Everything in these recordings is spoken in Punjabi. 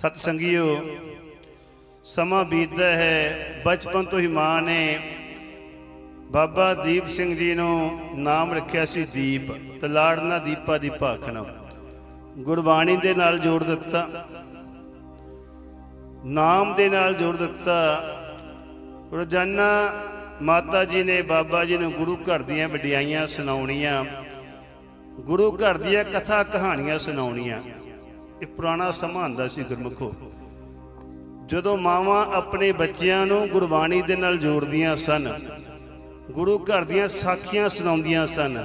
ਸਤ ਸੰਗੀਓ ਸਮਾਂ ਬੀਤਦਾ ਹੈ, ਬਚਪਨ ਤੋਂ ਹੀ ਮਾਂ ਨੇ ਬਾਬਾ ਦੀਪ ਸਿੰਘ ਜੀ ਨੂੰ ਨਾਮ ਰੱਖਿਆ ਸੀ ਦੀਪ, ਤੇ ਲਾੜਨਾ ਦੀਪਾ ਦੀ ਭਾਖਣਾ ਗੁਰਬਾਣੀ ਦੇ ਨਾਲ ਜੋੜ ਦਿੱਤਾ, ਨਾਮ ਦੇ ਨਾਲ ਜੋੜ ਦਿੱਤਾ। ਰੋਜ਼ਾਨਾ ਮਾਤਾ ਜੀ ਨੇ, ਬਾਬਾ ਜੀ ਨੂੰ ਗੁਰੂ ਘਰ ਦੀਆਂ ਵਡਿਆਈਆਂ ਸੁਣਾਉਣੀਆਂ, ਗੁਰੂ ਘਰ ਦੀਆਂ ਕਥਾ ਕਹਾਣੀਆਂ ਸੁਣਾਉਣੀਆਂ। ਇਹ ਪੁਰਾਣਾ ਸਮਾਂ ਹੁੰਦਾ ਸੀ ਗੁਰਮੁਖੋ। ਜਦੋਂ ਮਾਵਾਂ ਆਪਣੇ ਬੱਚਿਆਂ ਨੂੰ ਗੁਰਬਾਣੀ ਦੇ ਨਾਲ ਜੋੜਦੀਆਂ ਸਨ, ਗੁਰੂ ਘਰ ਦੀਆਂ ਸਾਖੀਆਂ ਸੁਣਾਉਂਦੀਆਂ ਸਨ,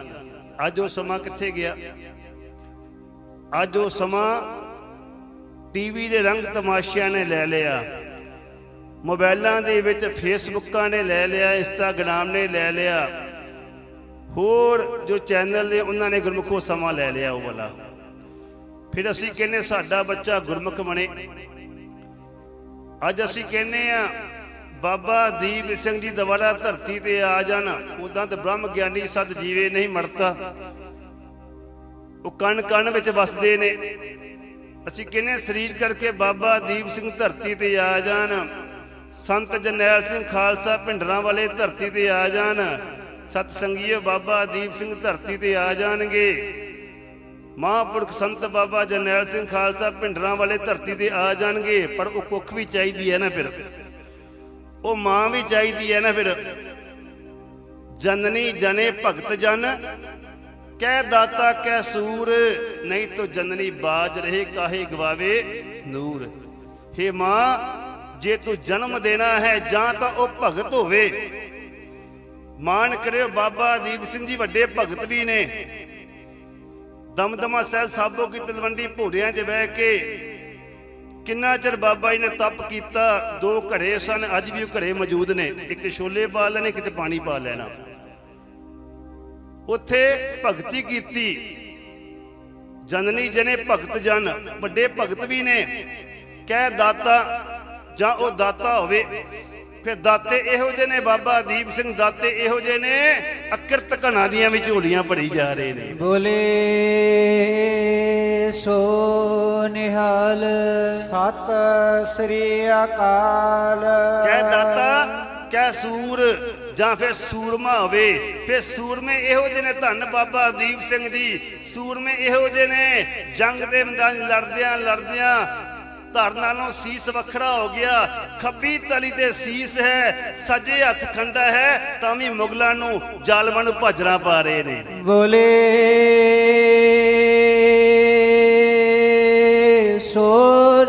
ਅੱਜ ਉਹ ਸਮਾਂ ਕਿੱਥੇ ਗਿਆ? ਅੱਜ ਉਹ ਸਮਾਂ ਟੀਵੀ ਦੇ ਰੰਗ ਤਮਾਸ਼ਿਆਂ ਨੇ ਲੈ ਲਿਆ ਮੋਬਾਈਲਾਂ ਦੇ ਵਿੱਚ ਫੇਸਬੁੱਕਾਂ ਨੇ ਲੈ ਲਿਆ, ਇੰਸਟਾਗ੍ਰਾਮ ਨੇ ਲੈ ਲਿਆ, ਹੋਰ ਜੋ ਚੈਨਲ ਨੇ, ਉਹਨਾਂ ਨੇ ਗੁਰਮੁਖੋ ਸਮਾਂ ਲੈ ਲਿਆ ਉਹ ਵਾਲਾ। ਫਿਰ ਅਸੀਂ ਕਹਿੰਨੇ ਸਾਡਾ ਬੱਚਾ ਗੁਰਮੁਖ ਬਣੇ। ਅੱਜ ਅਸੀਂ ਕਹਿੰਨੇ ਆ ਬਾਬਾ ਦੀਪ ਸਿੰਘ ਜੀ ਦੁਬਾਰਾ ਧਰਤੀ ਤੇ ਆ ਜਾਣ ਉਦਾਂ ਤੇ ਬ੍ਰਹਮ ਗਿਆਨੀ ਸਤ ਜੀਵੇ ਨਹੀਂ ਮਰਤਾ। ਉਹ ਕਣ ਕਣ ਵਿੱਚ ਵਸਦੇ ਨੇ। ਅਸੀਂ ਕਹਿੰਨੇ ਸਰੀਰ ਕਰਕੇ ਬਾਬਾ ਦੀਪ ਸਿੰਘ ਧਰਤੀ ਤੇ ਆ ਜਾਣ। ਸੰਤ ਜਰਨੈਲ ਸਿੰਘ ਖਾਲਸਾ ਭਿੰਡਰਾਂ ਵਾਲੇ ਧਰਤੀ ਤੇ ਆ ਜਾਣ। ਸਤ ਸੰਗੀਓ ਬਾਬਾ ਦੀਪ ਸਿੰਘ ਧਰਤੀ ਤੇ ਆ ਜਾਣਗੇ। ਮਹਾਂਪੁਰਖ ਸੰਤ ਬਾਬਾ ਜਰਨੈਲ ਸਿੰਘ ਖਾਲਸਾ ਭਿੰਡਰਾਂ ਵਾਲੇ ਧਰਤੀ ਤੇ ਆ ਜਾਣਗੇ, ਪਰ ਉਹ ਕੁੱਖ ਵੀ ਚਾਹੀਦੀ ਹੈ ਨਾ ਫਿਰ। ਉਹ ਮਾਂ ਵੀ ਚਾਹੀਦੀ ਹੈ ਨਾ ਫਿਰ। ਜਨਨੀ ਜਨੇ ਭਗਤ ਜਨ, ਕਹਿ ਦਾਤਾ ਕਹਿ ਸੂਰ, ਨਹੀਂ ਤੋ ਜਨਨੀ ਬਾਜ ਰਹੇ ਕਾਹੇ ਗਵਾਵੇ ਨੂਰ। ਹੇ ਮਾਂ, ਜੇ ਤੂੰ ਜਨਮ ਦੇਣਾ ਹੈ, ਜਾਂ ਤਾਂ ਉਹ ਭਗਤ ਹੋਵੇ। ਮਾਣ ਕਰਿਓ ਬਾਬਾ ਦੀਪ ਸਿੰਘ ਜੀ, ਵੱਡੇ ਭਗਤ ਵੀ ਨੇ। ਦਮਦਮਾ ਸਾਹਿਬ ਸਾਬੋ ਕੀ ਤਲਵੰਡੀ ਭੋਰਿਆਂ 'ਚ ਬਹਿ ਕੇ ਕਿੰਨਾ ਚਿਰ ਬਾਬਾ ਜੀ ਨੇ ਤਪ ਕੀਤਾ? ਦੋ ਘੜੇ ਸਨ, ਅੱਜ ਵੀ ਉਹ ਘੜੇ ਮੌਜੂਦ ਨੇ। ਇੱਕ ਤੇ ਛੋਲੇ ਪਾ ਲੈਣੇ ਕਿਤੇ ਪਾਣੀ ਪਾ ਲੈਣਾ। ਉੱਥੇ ਭਗਤੀ ਕੀਤੀ। ਜਨਨੀ ਜਨੇ ਭਗਤ ਜਨ, ਵੱਡੇ ਭਗਤ ਵੀ ਨੇ। ਕਹਿ ਦਾਤਾ ਜਾਂ ਉਹ ਦਾਤਾ ਹੋਵੇ ਫਿਰ ਦਾਤੇ ਇਹੋ ਜਿਹੇ ਨੇ ਬਾਬਾ ਦੀਪ ਸਿੰਘ ਦਾਤੇ ਇਹੋ ਜਿਹੇ ਨੇ। ਅਕਿਰਤ ਘਣਾ ਦੀਆਂ ਵੀ ਝੋਲੀਆਂ ਭਰੀ ਜਾ ਰਹੇ ਨੇ। ਬੋਲੇ ਸੋ ਨਿਹਾਲ। ਸਤ ਸ੍ਰੀ ਅਕਾਲ। ਕਹਿ ਦਾਤਾ ਕਹਿ ਸੂਰ ਜਾਂ ਫਿਰ ਸੂਰਮਾ ਹੋਵੇ। ਫਿਰ ਸੂਰਮੇ ਇਹੋ ਜਿਹੇ ਨੇ ਧੰਨ ਬਾਬਾ ਦੀਪ ਸਿੰਘ ਜੀ। ਸੂਰਮੇ ਇਹੋ ਜਿਹੇ ਨੇ। ਜੰਗ ਦੇ ਮੈਦਾਨ ਲੜਦਿਆਂ ਲੜਦਿਆਂ ਧਰ ਨਾਲੋਂ ਸੀਸ ਵੱਖਰਾ ਹੋ ਗਿਆ। ਖੱਬੀ ਤਲੀ ਤੇ ਸੀਸ ਹੈ ਸੱਜੇ ਹੱਥ ਖੰਡਾ ਹੈ ਤਾਂ ਵੀ ਮੁਗਲਾਂ ਨੂੰ ਜ਼ਾਲਮਾਂ ਨੂੰ ਭਾਜਣਾ ਪਾ ਰਹੇ ਨੇ। ਬੋਲੇ ਸੋ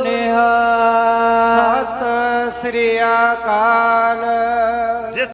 ਨਿਹਾਲ। ਸਤ ਸ੍ਰੀ ਅਕਾਲ।